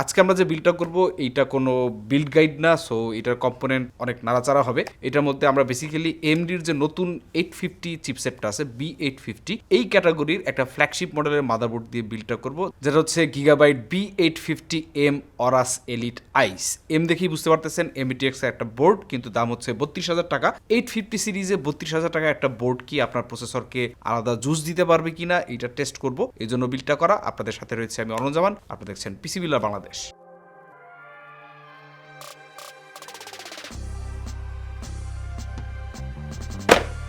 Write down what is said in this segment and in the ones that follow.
আজকে আমরা যে বিলটা করব, এইটা কোনো বিল্ড গাইড না সো এটার কম্পোনেন্ট অনেক নাড়াচাড়া হবে। এটার মধ্যে আমরা বেসিক্যালি এমডির যে নতুন এইট ফিফটি চিপসেটটা আছে বি এইট ফিফটি এই ক্যাটাগরির একটা ফ্ল্যাগশিপ মডেলের মাদারবোর্ড দিয়ে বিলটা করব, যেটা হচ্ছে Gigabyte B eight fifty M Aorus elite ice M দেখেই বুঝতে পারতেছেন এমটিএক্স একটা বোর্ড কিন্তু দাম হচ্ছে বত্রিশ হাজার টাকা। এইট ফিফটি সিরিজে বত্রিশ হাজার টাকা একটা বোর্ড কি আপনার প্রসেসরকে আলাদা জুস দিতে পারবে কিনা এটা টেস্ট করব। এই জন্য বিলটা করা। আপনাদের সাথে রয়েছে আমি অরঞ্জামান আপনারা দেখছেন পিসি বিল্লার বাংলাদেশ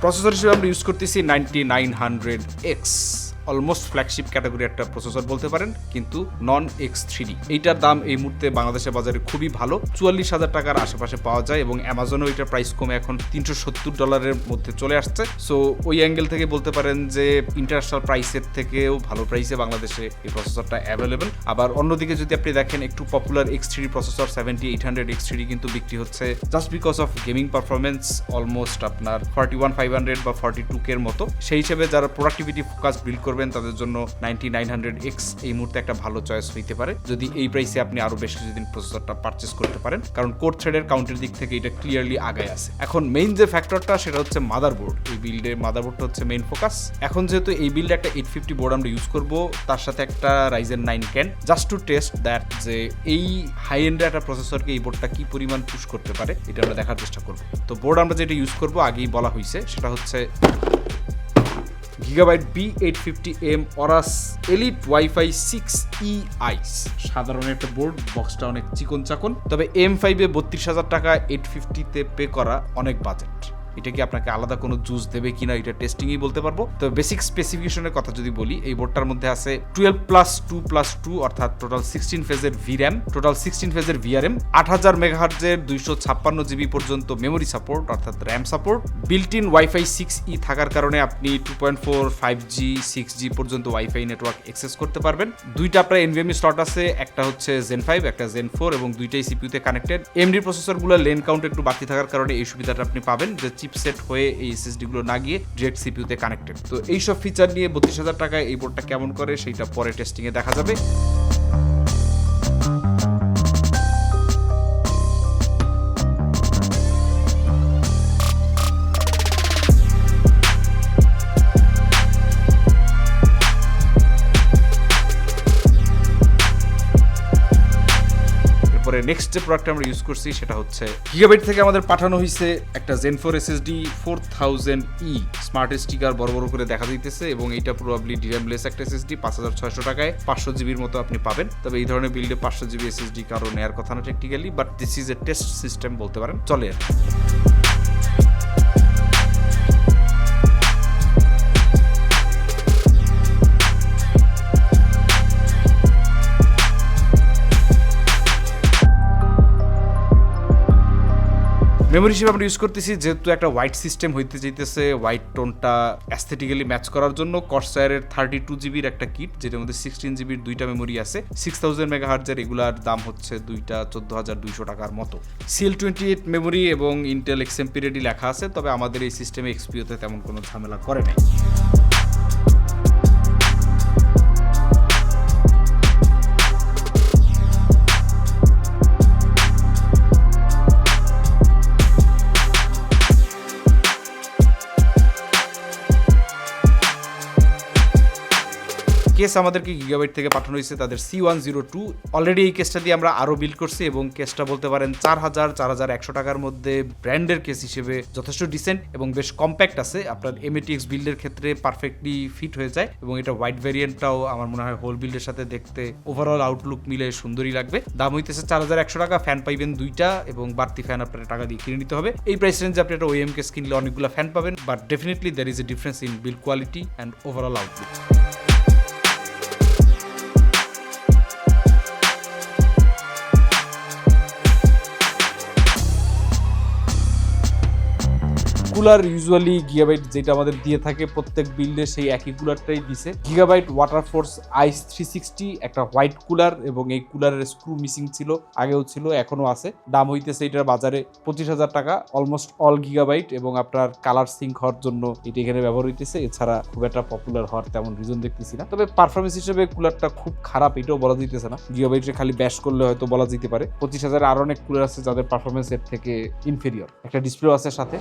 প্রসেসর হিসেবে আমরা ইউজ করতেছি ninety nine hundred X almost flagship category একটা প্রসেসর বলতে পারেন, কিন্তু নন এক্স থ্রি এইটার দাম এই মুহূর্তে বাংলাদেশের বাজারে খুবই ভালো। চুয়াল্লিশ হাজার টাকার আশেপাশে পাওয়া যায় এবং অ্যামাজনও এটার প্রাইস কমে এখন তিনশো সত্তর ডলারের মধ্যে চলে আসছে। সো ওই অ্যাঙ্গেল থেকে বলতে পারেন যে ইন্টারন্যাশনাল প্রাইসের থেকেও ভালো প্রাইসে বাংলাদেশে এই প্রসেসরটা অ্যাভেলেবেল আবার অন্যদিকে যদি আপনি দেখেন, একটু popular X three processor seventy eight hundred X three কিন্তু বিক্রি হচ্ছে just because of gaming performance almost আপনার ফর্টি ওয়ান ফাইভ হান্ড্রেড বা ফর্টি টু কের মতো। সেই হিসেবে যারা প্রোডাক্টিভিটি ফোকাস বিল্ড করবেন, তাদের জন্য নাইনটি নাইন হান্ড্রেড এক্স এই মুহূর্তে একটা ভালো চয়েস হইতে পারে। যদি এই প্রাইসে আপনি আরও বেশ কিছুদিন প্রসেসরটা পারচেস করতে পারেন, কারণ কোর থ্রেডের কাউন্টের দিক থেকে এটা ক্লিয়ারলি আগায় আছে। এখন মেইন যে ফ্যাক্টরটা সেটা হচ্ছে মাদারবোর্ড এই বিল্ডের মাদারবোর্ডটা হচ্ছে মেইন ফোকাস এখন যেহেতু এই বিল্ডে একটা এইট ফিফটি বোর্ড আমরা ইউজ করব, তার সাথে একটা Ryzen nine can just to test that যে এই হাই এন্ডের একটা প্রসেসরকে এই বোর্ডটা কি পরিমাণ পুশ করতে পারে, এটা আমরা দেখার চেষ্টা করব। তো বোর্ড আমরা যেটা ইউজ করব, আগেই বলা হয়েছে সেটা হচ্ছে Gigabyte B eight fifty M Aorus elite wifi six E ice সাধারণ একটা বোর্ড বক্সটা অনেক চিকন চাকন তবে এম ফাইভে বত্রিশ হাজার টাকা এইট ফিফটিতে পে করা অনেক বাজেট এটা কি আপনাকে আলাদা কোনো জুস দেবে কিনা এটা টেস্টিংই বলতে পারব? তো বেসিক স্পেসিফিকেশনের কথা যদি বলি, এই বোর্ডটার মধ্যে আছে twelve plus two plus two অর্থাৎ টোটাল সিক্সটিন ফেজের ভির্যাম টোটাল সিক্সটিন ফেজের ভিআরএম আট হাজার মেগাহার্জের দুইশো ছাপ্পান্ন জিবি পর্যন্ত মেমোরি সাপোর্ট অর্থাৎ RAM support built in wifi six E থাকার কারণে আপনি two point four five G six G পর্যন্ত ওয়াইফাই নেটওয়ার্ক অ্যাক্সেস করতে পারবেন। দুইটা আপনার এনভিএমই স্লট আছে, একটা হচ্ছে জেন ফাইভ একটা জেন ফোর এবং দুইটাই সিপিউতে কানেক্টেড এমডি প্রসেসরগুলো লেন কাউন্ট একটু বাড়তি থাকার কারণে এই সুবিধাটা আপনি পাবেন যে চিপসেট হয়ে এই এসএসডি গুলো না গিয়ে ডিরেক্ট সিপিউতে কানেক্টেড তো এইসব ফিচার নিয়ে বত্রিশ হাজার টাকায় এই বোর্ডটা কেমন করে, সেইটা পরে টেস্টিংয়ে দেখা যাবে। নেক্সট যে প্রোডাক্ট আমরা ইউজ করছি সেটা হচ্ছে গিগাবাইট থেকে আমাদের পাঠানো হয়েছে একটা gen four SSD four thousand E smart sticker বড় বড় করে দেখা দিতেছে এবং এটা প্রবাবলি ডিরামলেস একটা এসএসডি পাঁচ হাজার ছয়শো টাকায় পাঁচশো জিবির মতো আপনি পাবেন। তবে এই ধরনের বিল্ডে পাঁচশো জিবি এসএসডি কারও নেওয়ার কথা না technically but this is a test system বলতে পারেন। চলে আর মেমোরি হিসেবে আমরা ইউজ করতেছি, যেহেতু একটা হোয়াইট সিস্টেম হইতে চাইতেছে হোয়াইট টোনটা অ্যাস্থেটিক্যালি ম্যাচ করার জন্য কর্সায়ারের থার্টি টু জিবির একটা কিট যেটার মধ্যে সিক্সটিন জিবির দুইটা মেমোরি আছে। সিক্স থাউজেন্ড মেগা হার্জের এগুলার দাম হচ্ছে দুইটা চোদ্দ হাজার দুইশো টাকার মতো। সিএল টোয়েন্টি এইট মেমোরি এবং ইন্টেল এক্সএমপিরেডি লেখা আছে, তবে আমাদের এই সিস্টেমে এক্সপিওতে তেমন কোনো ঝামেলা করে নাই। কেস আমাদেরকে গিগাবাইট থেকে পাঠানো হয়েছে, তাদের C one zero two already এই কেসটা দিয়ে আমরা আরও বিল্ড করছি এবং কেসটা বলতে পারেন চার হাজার চার হাজার একশো টাকার মধ্যে ব্র্যান্ডের কেস হিসেবে যথেষ্ট ডিসেন্ট এবং বেশ কম্প্যাক্ট আছে। আপনার এমএটিএক্স বিল্ডের ক্ষেত্রে পারফেক্টলি ফিট হয়ে যায় এবং এটা হোয়াইট ভ্যারিয়েন্টটাও আমার মনে হয় হোল বিল্ডের সাথে দেখতে ওভারঅল আউটলুক মিলে সুন্দরই লাগবে। দাম হইতেছে চার হাজার একশো টাকা ফ্যান পাইবেন দুইটা এবং বাড়তি ফ্যান আপনার টাকা দিয়ে কিনে নিতে হবে। এই প্রাইস রেঞ্জে আপনি একটা ওএম কেস কিনলে অনেকগুলো ফ্যান পাবেন but definitely there is a difference in build quality and overall outlook cooler usually Gigabyte যেটা আমাদের দিয়ে থাকে প্রত্যেক বিল্ডে সেই একই কুলারটাই দিছে। Gigabyte water force ice three sixty একটা হোয়াইট কুলার এবং এই কুলারের স্ক্রু মিসিং ছিল, আগেও ছিল এখনও আছে। দাম হইতেছে এটার বাজারে পঁচিশ হাজার টাকা অলমোস্ট অল গিগাবাইট এবং আপনার কালার সিঙ্ক হওয়ার জন্য এটি এখানে ব্যবহার হইতেছে। এছাড়া খুব একটা পপুলার হওয়ার তেমন রিজন দেখতেছি না। তবে পারফরমেন্স হিসেবে কুলারটা খুব খারাপ, এটাও বলা যেতেছে না। গিগাবাইটে খালি ব্যাশ করলে হয়তো বলা যেতে পারে। পঁচিশ হাজার আর অনেক কুলার আছে যাদের পারফরমেন্স এর থেকে ইনফেরিয়র একটা ডিসপ্লে আছে সাথে।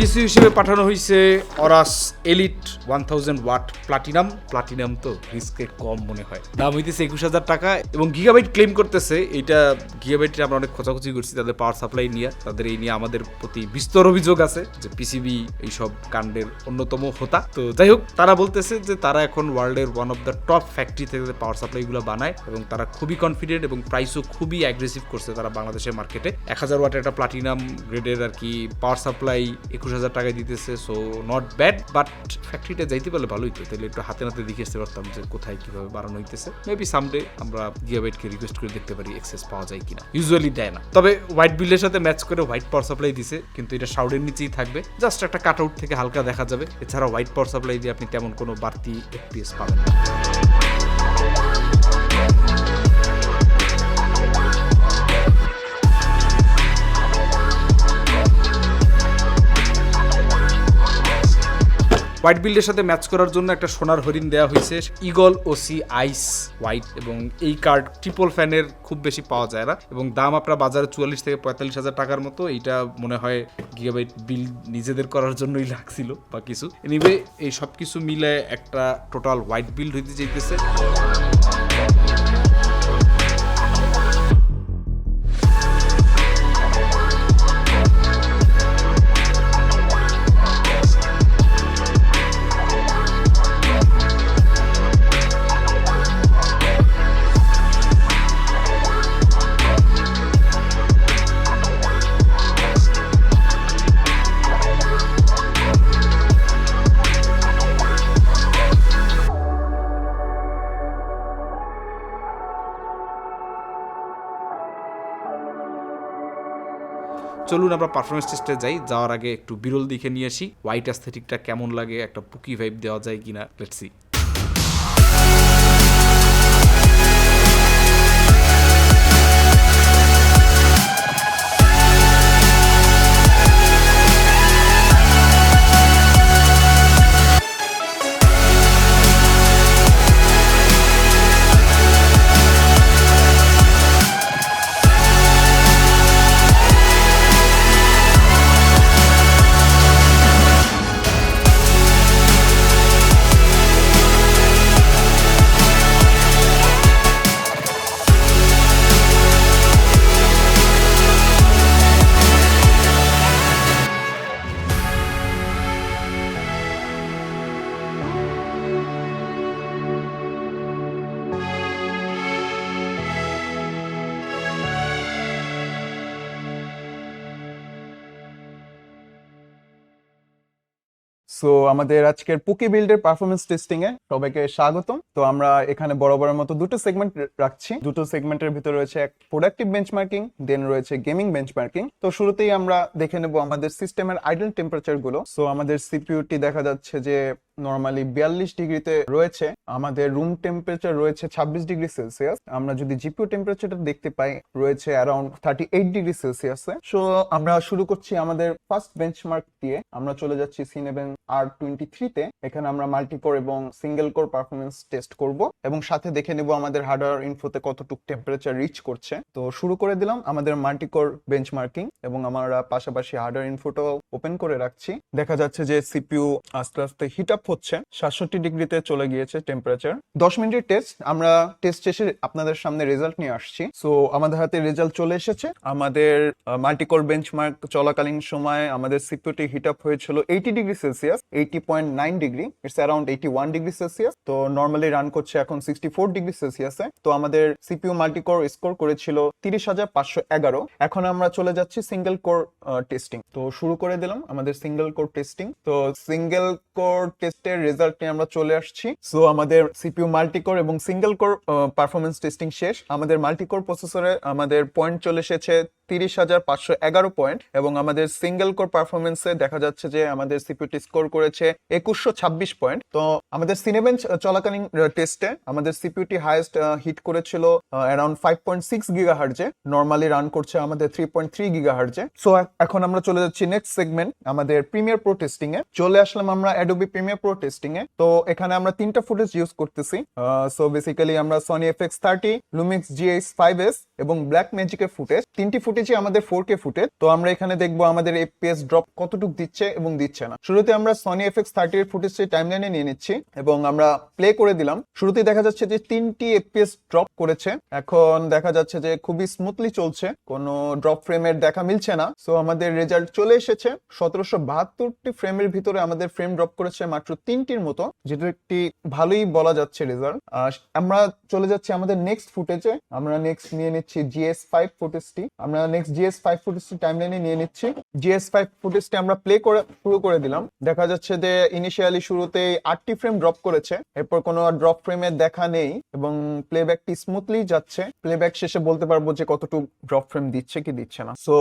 পিএসইউ হিসেবে পাঠানো হয়েছে Aorus elite one thousand watt platinum platinum তো রিস্কে কম মনে হয়। দাম হইতেছে একুশ হাজার টাকা এবং গিগাবাইট ক্লেম করতেছে। এটা গিগাবাইটে আমরা অনেক খোঁচাখুচি করছি তাদের পাওয়ার সাপ্লাই নিয়ে। তাদের এই নিয়ে আমাদের প্রতি বিস্তর অভিযোগ আছে যে পিসিবি এইসব কাণ্ডের অন্যতম হোতা। তো যাই হোক, তারা বলতেছে যে তারা এখন ওয়ার্ল্ডের one of the top factory থেকে পাওয়ার সাপ্লাইগুলো বানায় এবং তারা খুবই কনফিডেন্ট এবং প্রাইসও খুবই অ্যাগ্রেসিভ করছে তারা বাংলাদেশের মার্কেটে এক হাজার ওয়াটের একটা প্লাটিনাম গ্রেডের আর কি পাওয়ার সাপ্লাই একুশ হাজার টাকায় দিতেছে সো নট ব্যাড বাট ফ্যাক্টরিটা যাইতে পারলে ভালোই তো। তাহলে একটু হাতে নাতে দেখে আসতে পারতাম যে কোথায় কীভাবে বাড়ানো হইতেছে। মেবি সামডে আমরা গিয়াবাইটকে রিকোয়েস্ট করে দেখতে পারি এক্সেস পাওয়া যায় কিনা। ইউজুয়ালি দেয় না। তবে হোয়াইট বিলের সাথে ম্যাচ করে হোয়াইট পাওয়ার সাপ্লাই দিছে, কিন্তু এটা শাউডের নিচেই থাকবে। জাস্ট একটা কাট আউট থেকে হালকা দেখা যাবে। এছাড়া হোয়াইট পাওয়ার সাপ্লাই দিয়ে আপনি তেমন কোনো বাড়তি এফপিএস পাবেন না। হোয়াইট বিল্ডের সাথে ম্যাচ করার জন্য একটা সোনার হরিণ দেওয়া হয়েছে ইগল ওসি আইস হোয়াইট এবং এই কার্ড ট্রিপল ফ্যানের খুব বেশি পাওয়া যায় না। এবং দাম আপনার বাজারে চুয়াল্লিশ থেকে পঁয়তাল্লিশ হাজার টাকার মতো, এইটা মনে হয় গিগাবাইট বিল নিজেদের করার জন্যই লাগছিল বা কিছু। এনিওয়ে এই সব কিছু মিলে একটা টোটাল হোয়াইট বিল্ড হইতে চাইতেছে চলুন আমরা পারফরমেন্স টেস্টে যাই। যাওয়ার আগে একটু বিরল দিকে নিয়ে আসি। হোয়াইট অ্যাস্থেটিকটা কেমন লাগে? একটা পুকি ভাইব দেওয়া যায় কিনা? লেটস আমাদের আজকের পুকি বিল্ডের পারফরমেন্স টেস্টিং এ সবাইকে স্বাগতম। তো আমরা এখানে বড় বড় মতো দুটো সেগমেন্ট রাখছি। দুটো সেগমেন্টের ভিতরে রয়েছে এক প্রোডাক্টিভ বেঞ্চমার্কিং দেন রয়েছে গেমিং বেঞ্চমার্কিং তো শুরুতেই আমরা দেখে নেব আমাদের সিস্টেমের আইডল টেম্পারেচারগুলো। সো আমাদের সিপিইউটি দেখা যাচ্ছে যে নর্মালি বিয়াল্লিশ ডিগ্রিতে রয়েছে, আমাদের রুম টেম্পারেচার রয়েছে ছাব্বিশ ডিগ্রি সেলসিয়াস আমরা যদি জিপিও টেম্পারেচারটা দেখতে পাই, রয়েছে অ্যারাউন্ড থার্টি এইট ডিগ্রি সেলসিয়াসে সো আমরা শুরু করছি আমাদের ফার্স্ট বেঞ্চমার্ক দিয়ে, আমরা চলে যাচ্ছি সিনেভেন আর টোয়েন্টি থ্রিতে এখানে আমরা মাল্টিকোর এবং সিঙ্গেল কোর পারফরমেন্স টেস্ট করব, এবং সাথে দেখে নেব আমাদের হার্ডওয়্যার ইনফোতে কতটুকু টেম্পারেচার রিচ করছে। তো শুরু করে দিলাম আমাদের মাল্টিকোর বেঞ্চমার্কিং এবং আমরা পাশাপাশি হার্ডওয়্যার ইনফোটাও ওপেন করে রাখছি। দেখা যাচ্ছে যে সিপিউ আস্তে আস্তে হিট আপ হচ্ছে, সাতষট্টি ডিগ্রিতে চলে গিয়েছে টেম্পারেচার দশ মিনিটের টেস্ট আমরা টেস্ট শেষে আপনাদের সামনে রেজাল্ট নিয়ে আসছি। সো আমাদের হাতে রেজাল্ট চলে এসেছে। আমাদের মাল্টিকোর বেঞ্চমার্ক চলাকালীন সময় আমাদের সিপিইউটি হিট আপ হয়েছিল eighty degree Celsius eighty point nine degree. It's around eighty one degree Celsius তো নর্মালি রান করছে এখন সিক্সটি ফোর ডিগ্রি সেলসিয়াসে তো, আমাদের সিপিইউ মাল্টিকোর স্কোর করেছিল তিরিশ হাজার পাঁচশো এগারো। এখন আমরা চলে যাচ্ছি সিঙ্গেল কোর টেস্টিং তো, শুরু করে দিলাম আমাদের সিঙ্গেল কোর টেস্টিং তো সিঙ্গেল কোর টেস্ট টেস্টের রেজাল্ট নিয়ে আমরা চলে আসছি। সো আমাদের সিপিউ মাল্টিকোর এবং সিঙ্গেল কোর পারফরমেন্স টেস্টিং শেষ। আমাদের মাল্টিকোর প্রসেসরে আমাদের পয়েন্ট চলে এসেছে তিরিশ হাজার পাঁচশো এগারো পয়েন্ট এবং আমাদের সিঙ্গেল কোর পারফরমেন্সে দেখা যাচ্ছে যে আমাদের সিপিউটি স্কোর করেছে একুশশো ছাব্বিশ পয়েন্ট তো আমাদের সিনেবেঞ্চ চলাকালীন টেস্টে আমাদের সিপিউটি হাইয়েস্ট হিট করেছিল around five point six giga হার্জে normally run করছে আমাদের থ্রি পয়েন্ট থ্রি গিগা হার্জে সো এখন আমরা চলে যাচ্ছি নেক্সট সেগমেন্ট আমাদের প্রিমিয়ার প্রো টেস্টিং এ। চলে আসলাম আমরা অ্যাডোবি প্রিমিয়ার প্রো টেস্টিং এ। তো এখানে আমরা তিনটা ফুটেজ ইউজ করতেছি। সো বেসিক্যালি আমরা Sony F X thirty Lumix G S five S এবং ব্ল্যাক ম্যাজিকের ফুটেজ তিনটি ফুটেজই আমাদের ফোর কে ফুটেজ তো আমরা এখানে দেখব আমাদের এফপিএস ড্রপ কতটুকু দিচ্ছে এবং দিচ্ছে না। শুরুতে আমরা সনি এফ এক্স থার্টি এর ফুটেজটি টাইম লাইনে নিয়ে নিচ্ছি এবং আমরা প্লে করে দিলাম। শুরুতে দেখা যাচ্ছে যে তিনটি এফপিএস ড্রপ করেছে। এখন দেখা যাচ্ছে যে খুবই স্মুথলি চলছে। কোনো ড্রপ ফ্রেমের দেখা মিলছে না। সো আমাদের রেজাল্ট চলে এসেছে। সতেরোশো বাহাত্তরটি ফ্রেমের ভিতরে আমাদের ফ্রেম ড্রপ করেছে মাত্র তিনটির মতো, যেটা একটি ভালোই বলা যাচ্ছে রেজাল্ট আমরা চলে যাচ্ছি আমাদের নেক্সট ফুটেজে আমরা নেক্সট নিয়ে নিচ্ছি জিএস ফাইভ ফুটেজটি আমরা নেক্সট জিএস ফাইভ ফুটেজটি টাইম লাইনে নিয়ে নিচ্ছি। জিএস ফাইভ ফুটেজটি আমরা প্লে করে, শুরু করে দিলাম। দেখা যাচ্ছে যে ইনিশিয়ালি শুরুতে আটটি ফ্রেম ড্রপ করেছে। এরপর কোনো ড্রপ ফ্রেমের দেখা নেই এবং প্লেব্যাকটি স্মুথলি যাচ্ছে। প্লেব্যাক শেষে বলতে পারব যে কতটুকু ড্রপ ফ্রেম দিচ্ছে কি দিচ্ছে না। সো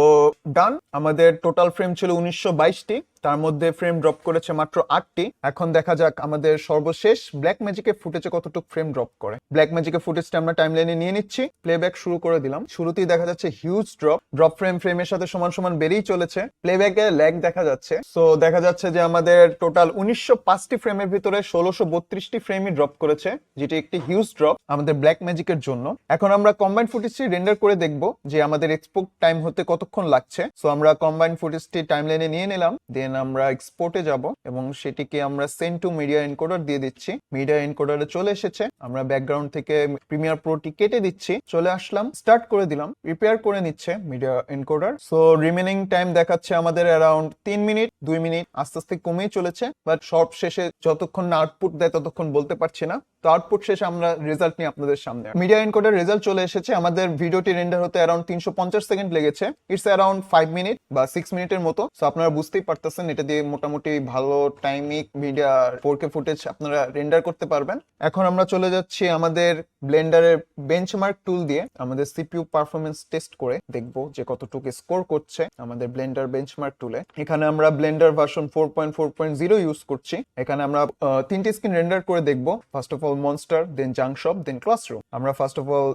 ডান আমাদের টোটাল ফ্রেম ছিল উনিশশো বাইশটি তার মধ্যে ফ্রেম ড্রপ করেছে মাত্র আটটি। এখন দেখা যাক আমাদের সর্বশেষ ব্ল্যাক ম্যাজিকের ফুটেজে কতটুকু ফ্রেম ড্রপ করে। ব্ল্যাক ম্যাজিকের ফুটেজটা আমরা টাইম লাইনে নিয়ে নিচ্ছি। প্লেব্যাক শুরু করে দিলাম। শুরুতেই দেখা যাচ্ছে হিউজ ড্রপ ড্রপ ফ্রেম ফ্রেমের সাথে সমান সমান বেড়েই চলেছে। প্লেব্যাকে ল্যাগ দেখা যাচ্ছে। সো দেখা যাচ্ছে যে আমাদের টোটাল উনিশশো পাঁচটি ফ্রেমের ভিতরে ষোলোশো বত্রিশটি ফ্রেমই ড্রপ করেছে, যেটি একটি হিউজ ড্রপ আমাদের ব্ল্যাক ম্যাজিকের জন্য। এখন আমরা কম্বাইন ফুটেজটি রেন্ডার করে দেখব যে আমাদের এক্সপোর্ট টাইম হতে কতক্ষণ লাগছে। সো আমরা কম্বাইন ফুটেজটি টাইম লাইনে নিয়ে নিলাম। দেন আমরা এক্সপোর্টে যাব এবং সেটিকে আমরা সেন্ড টু মিডিয়া এনকোডার দিয়ে দিচ্ছি। মিডিয়া এনকোডারে চলে এসেছে। আমরা ব্যাকগ্রাউন্ড থেকে প্রিমিয়ার প্রোটি কেটে দিচ্ছি। চলে আসলাম স্টার্ট করে দিলাম প্রিপেয়ার করে নিচ্ছে media encoder so remaining time দেখাচ্ছে আমাদের অ্যারাউন্ড তিন মিনিট দুই মিনিট আস্তে আস্তে কমেই চলেছে। বাট সব শেষে যতক্ষণ না আউটপুট দেয় ততক্ষণ বলতে পারছি না। তো আউটপুট শেষে আমরা রেজাল্ট নিয়ে আপনাদের সামনে। মিডিয়া এনকোডার রেজাল্ট চলে এসেছে। আমাদের ভিডিওটি রেন্ডার হতে অ্যারাউন্ড তিনশো পঞ্চাশ সেকেন্ড লেগেছে। ইটস অ্যারাউন্ড ফাইভ মিনিট বা সিক্স মিনিটের মতো। সো আপনারা বুঝতেই পারতেছেন এটা দিয়ে মোটামুটি ভালো টাইমিক মিডিয়া ফোর কে ফুটেজ আপনারা রেন্ডার করতে পারবেন। এখন আমরা চলে যাচ্ছি আমাদের ব্লেন্ডারের বেঞ্চমার্ক টুল দিয়ে, আমাদের সিপিইউ পারফরমেন্স টেস্ট করে দেখব যে কতটুকু স্কোর করছে আমাদের ব্লেন্ডার বেঞ্চমার্ক টুলে এখানে আমরা Blender version four point four point zero use করছি। এখানে আমরা তিনটি স্ক্রিন রেন্ডার করে দেখব। First of all monster then junkshop then classroom আমরা ফার্স্ট অফ অল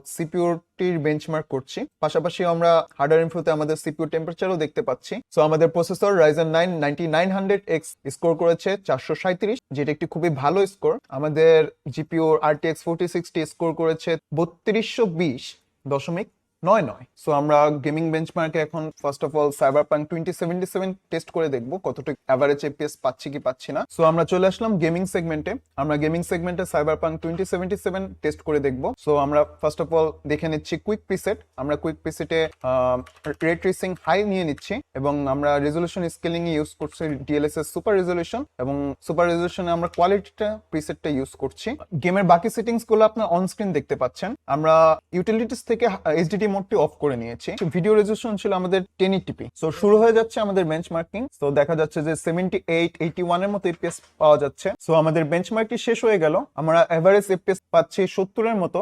সিপিউরটির বেঞ্চমার্ক করছি। পাশাপাশি আমরা হার্ডওয়্যার ইনফোতে আমাদের সিপিউ টেম্পারেচারও দেখতে পাচ্ছি। সো আমাদের processor Ryzen nine ninety nine hundred X score করেছে চারশো সাঁত্রিশ যেটা একটি খুবই ভালো স্কোর আমাদের জিপিও আরটিএক্স ফোর্টি স্কোর করেছে বত্রিশশো বিশ দশমিক নয় নয়। সো আমরা গেমিং বেঞ্চমার্কে এখন first of all Cyberpunk twenty seventy seven test করে দেখব কতটুকু অ্যাভারেজ এপিএস পাচ্ছি কি পাচ্ছি না। সো আমরা চলে আসলাম গেমিং সেগমেন্টে আমরা গেমিং সেগমেন্টে cyber punk twenty seventy seven test করে দেখব। সো আমরা ফার্স্ট অফ অল দেখে নিচ্ছি কুইক প্রিসেট আমরা কুইক প্রিসেটে রে ট্রেসিং হাই নিয়ে নিচ্ছি এবং আমরা রেজলিউশন স্কেলিং ইউজ করছি ডিএলএস এর সুপার রেজলিউশন এবং সুপার রেজলিউশনে আমরা কোয়ালিটিটা প্রিসেটটা ইউজ করছি। গেমের বাকি সেটিংসগুলো আপনার অন স্ক্রিন দেখতে পাচ্ছেন। আমরা ইউটিলিটিস থেকে এইচডিডি মোডটি অফ করে নিয়েছি। ভিডিও রেজলিউশন ছিল আমাদের টেন টিপি সো শুরু হয়ে যাচ্ছে আমাদের বেঞ্চমার্কিং তো দেখা যাচ্ছে যে সেভেন্টি এইট এইটি ওয়ানের মতো এপিএস পাওয়া যাচ্ছে। সো আমাদের বেঞ্চমার্কটি শেষ হয়ে গেল। আমরা এভারেজ এপিএস পাচ্ছি সত্তরের মতো।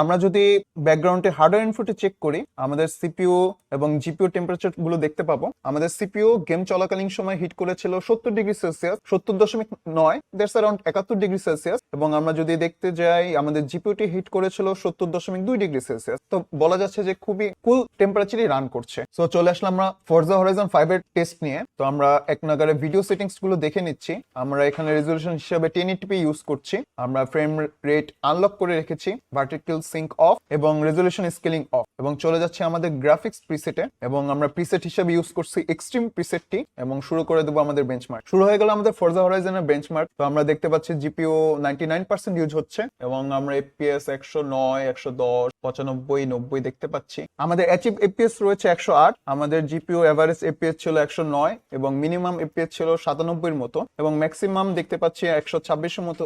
আমরা যদি ব্যাকগ্রাউন্ডে হার্ডওয়্যার ইনফুটে চেক করি, আমাদের সিপিইউ এবং জিপিও টেম্পারেচারগুলো দেখতে পাবো। আমাদের সিপিইউ গেম চলাকালীন সময় হিট করেছিল সত্তর ডিগ্রি সেলসিয়াস সত্তর দশমিক নয় দ্যাটস অ্যারাউন্ড একাত্তর ডিগ্রি সেলসিয়াস এবং আমরা যদি দেখতে যাই, আমাদের জিপিইউটি হিট করেছিল সত্তর দশমিক দুই ডিগ্রি সেলসিয়াস তো, বলা যে খুবই কুল টেম্পারেচারই রান করছে। সো চলে আসলাম আমরা ফরজা হরাইজন ফাইভ এর টেস্ট নিয়ে। তো আমরা এক নাগারে ভিডিও সেটিংসগুলো দেখে নিচ্ছি। আমরা এখানে রেজলিউশন হিসেবে টেন টিপি ইউজ করছি। আমরা ফ্রেম রেট আনলক করে রেখেছি। ভার্টিক্যাল সিঙ্ক অফ এবং রেজলিউশন স্কেলিং অফ এবং চলে যাচ্ছে আমাদের গ্রাফিক্স প্রিসেটে এবং আমরা প্রিসেট হিসেবে ইউজ করছি এক্সট্রিম প্রিসেটটি এবং শুরু করে দেবো আমাদের বেঞ্চমার্ক শুরু হয়ে গেল আমাদের ফরজা হরাইজনের বেঞ্চমার্ক তো আমরা দেখতে পাচ্ছি GPU ninety nine percent use হচ্ছে। এবং আমরা এফপিএস একশো নয়, একশো দশ, পঁচানব্বই, নব্বই দেখতে দেখতে পাচ্ছি। আমাদের অ্যাচিভ এপিএস রয়েছে একশো আট, আমাদের জিপিও এভারেজ এপিএস ছিল একশো নয় এবং মিনিমাম এপিএস ছিল সাতানব্বইয়ের মতো এবং ম্যাক্সিমাম দেখতে পাচ্ছি একশো ছাব্বিশের মতো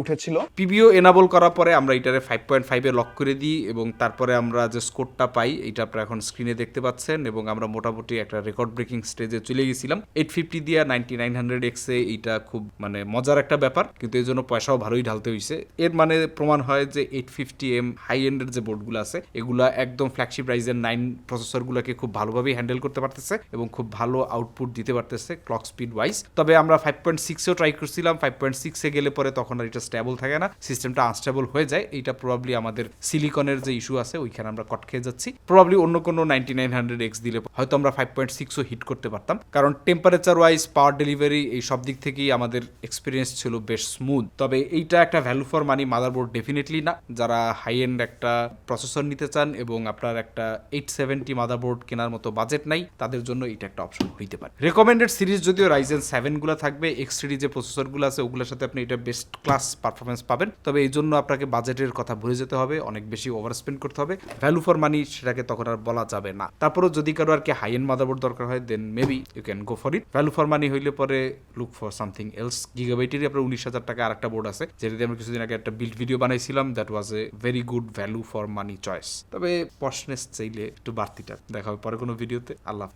উঠেছিল। পিবিও এনাবল করার পরে আমরা এটারে ফাইভ পয়েন্ট ফাইভে লক করে দিই এবং তারপরে আমরা যে স্কোরটা পাই এটা আপনারা এখন স্ক্রিনে দেখতে পাচ্ছেন এবং আমরা মোটামুটি একটা রেকর্ড ব্রেকিং স্টেজে চলে গেছিলাম। এইট ফিফটি দিয়ে নাইনটি নাইন হান্ড্রেড এক্সে এইটা খুব মানে মজার একটা ব্যাপার, কিন্তু এই জন্য পয়সাও ভালোই ঢালতে হয়েছে এর মানে প্রমাণ হয় যে এইট ফিফটি এম হাই এন্ডের যে বোর্ডগুলো আছে, এগুলা একদম ফ্ল্যাগশিপ রাইজের নাইন প্রসেসরগুলোকে খুব ভালোভাবেই হ্যান্ডেল করতে পারতেছে এবং খুব ভালো আউটপুট দিতে পারতেছে ক্লক স্পিড ওয়াইজ তবে আমরা ফাইভ পয়েন্ট সিক্সেও ট্রাই করছিলাম ফাইভ পয়েন্ট সিক্সে গেলে পরে তখন আর এটা স্টেবল থাকে না সিস্টেমটা আনস্টেবল হয়ে যায়। এইটা প্রবাবলি আমাদের সিলিকনের যে ইস্যু আছে, ওইখানে আমরা কট খেয়ে যাচ্ছি। প্রবাবলি অন্য কোনো নাইনটি নাইন হান্ড্রেড এক্স দিলে হয়তো আমরা ফাইভ পয়েন্ট সিক্সও হিট করতে পারতাম। কারণ টেম্পারেচার ওয়াইজ পাওয়ার ডেলিভারি এই সব দিক থেকেই আমাদের এক্সপিরিয়েন্স ছিল বেশ স্মুথ তবে এইটা একটা value for money motherboard definitely না। যারা হাই এন্ড একটা প্রসেসর নিতে চান এবং আপনার একটা এইট সেভেন্টি মাদারবোর্ড কেনার মতো বাজেট নাই, তাদের জন্য এটা একটা অপশন হইতে পারে। রেকমেন্ডেড সিরিজ যদিও রাইজেন সেভেনগুলো থাকবে এক্স সিরিজ যে প্রসেসরগুলো আছে, ওগুলোর সাথে আপনি এটা বেস্ট ক্লাস পারফরমেন্স পাবেন। তবে এই জন্য আপনাকে বাজেটের কথা ভুলে যেতে হবে, অনেক বেশি ওভার স্পেন্ড করতে হবে। ভ্যালু ফর মানি সেটাকে তখন আর বলা যাবে না। তারপরেও যদি কারও আর কি হাই এন্ড মাদারবোর্ড দরকার হয় then maybe you can go for it value for money হইলে পরে লুক ফর সামথিং এলস গিগাবাইটেরই আপনার উনিশ হাজার টাকা আর একটা বোর্ড আছে, যেটা দিয়ে আমরা কিছুদিন আগে একটা বিল্ড ভিডিও বানাইছিলাম that was a very good value for money choice তবে পশনেস চাইলে একটু বাড়তিটা দেখা হবে পরে কোনো ভিডিওতে আল্লাহ।